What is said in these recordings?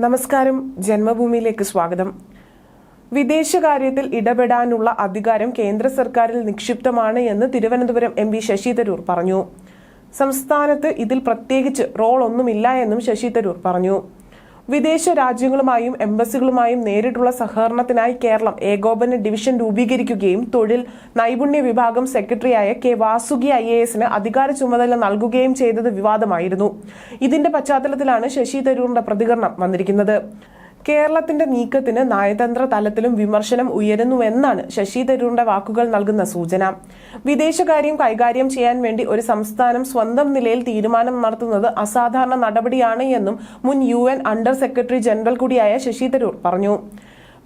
നമസ്കാരം. ജന്മഭൂമിയിലേക്ക് സ്വാഗതം. വിദേശകാര്യത്തിൽ ഇടപെടാനുള്ള അധികാരം കേന്ദ്ര സർക്കാരിൽ നിക്ഷിപ്തമാണ് എന്ന് തിരുവനന്തപുരം എം പി ശശി തരൂർ പറഞ്ഞു. സംസ്ഥാനത്ത് ഇതിൽ പ്രത്യേകിച്ച് റോൾ ഒന്നുമില്ല എന്നും ശശി തരൂർ പറഞ്ഞു. വിദേശ രാജ്യങ്ങളുമായും എംബസികളുമായും നേരിട്ടുള്ള സഹകരണത്തിനായി കേരളം ഏകോപന ഡിവിഷൻ രൂപീകരിക്കുകയും തൊഴിൽ നൈപുണ്യ വിഭാഗം സെക്രട്ടറിയായ കെ വാസുകി ഐ എ എസിന് അധികാര ചുമതല നൽകുകയും ചെയ്തത് വിവാദമായിരുന്നു. ഇതിന്റെ പശ്ചാത്തലത്തിലാണ് ശശി തരൂറിന്റെ പ്രതികരണം വന്നിരിക്കുന്നത്. കേരളത്തിന്റെ നീക്കത്തിന് നയതന്ത്ര തലത്തിലും വിമർശനം ഉയരുന്നുവെന്നാണ് ശശി തരൂറിന്റെ വാക്കുകൾ നൽകുന്ന സൂചന. വിദേശകാര്യം കൈകാര്യം ചെയ്യാൻ വേണ്ടി ഒരു സംസ്ഥാനം സ്വന്തം നിലയിൽ തീരുമാനം നടത്തുന്നത് അസാധാരണ നടപടിയാണ് എന്നും മുൻ U N under secretary general കൂടിയായ ശശി തരൂർ പറഞ്ഞു.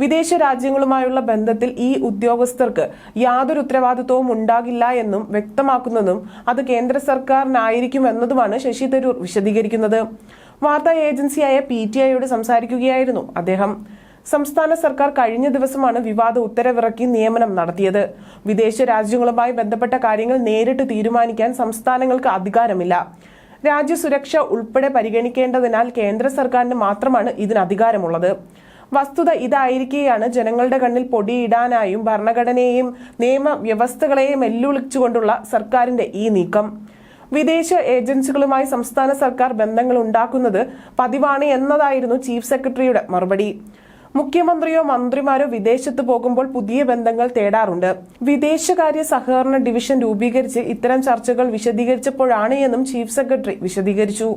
വിദേശ രാജ്യങ്ങളുമായുള്ള ബന്ധത്തിൽ ഈ ഉദ്യോഗസ്ഥർക്ക് യാതൊരു ഉത്തരവാദിത്വവും ഉണ്ടാകില്ല എന്നും വ്യക്തമാക്കുന്നതും അത് കേന്ദ്ര സർക്കാരിനായിരിക്കുമെന്നതുമാണ് ശശി തരൂർ വിശദീകരിക്കുന്നത്. വാർത്താ ഏജൻസിയായ പി ടി ഐയോട് സംസാരിക്കുകയായിരുന്നു. അദ്ദേഹം സംസ്ഥാന സർക്കാർ കഴിഞ്ഞ ദിവസമാണ് വിവാദ ഉത്തരവിറക്കി നിയമനം നടത്തിയത്. വിദേശ രാജ്യങ്ങളുമായി ബന്ധപ്പെട്ട കാര്യങ്ങൾ നേരിട്ട് തീരുമാനിക്കാൻ സംസ്ഥാനങ്ങൾക്ക് അധികാരമില്ല. രാജ്യസുരക്ഷ ഉൾപ്പെടെ പരിഗണിക്കേണ്ടതിനാൽ കേന്ദ്ര സർക്കാരിന് മാത്രമാണ് ഇതിന് അധികാരമുള്ളത്. വസ്തുത ഇതായിരിക്കെയാണ് ജനങ്ങളുടെ കണ്ണിൽ പൊടിയിടാനായും ഭരണഘടനയെയും നിയമവ്യവസ്ഥകളെയും വെല്ലുവിളിച്ചുകൊണ്ടുള്ള സർക്കാരിന്റെ ഈ നീക്കം. വിദേശ ഏജൻസികളുമായി സംസ്ഥാന സർക്കാർ ബന്ധങ്ങൾ ഉണ്ടാക്കുന്നത് പതിവാണ് എന്നതായിരുന്നു ചീഫ് സെക്രട്ടറിയുടെ മറുപടി. മുഖ്യമന്ത്രിയോ മന്ത്രിമാരോ വിദേശത്ത് പോകുമ്പോൾ പുതിയ ബന്ധങ്ങൾ തേടാറുണ്ട്. വിദേശകാര്യ സഹകരണ ഡിവിഷൻ രൂപീകരിച്ച് ഇത്തരം ചർച്ചകൾ വിശദീകരിച്ചപ്പോഴാണ് എന്നും ചീഫ് സെക്രട്ടറി വിശദീകരിച്ചു.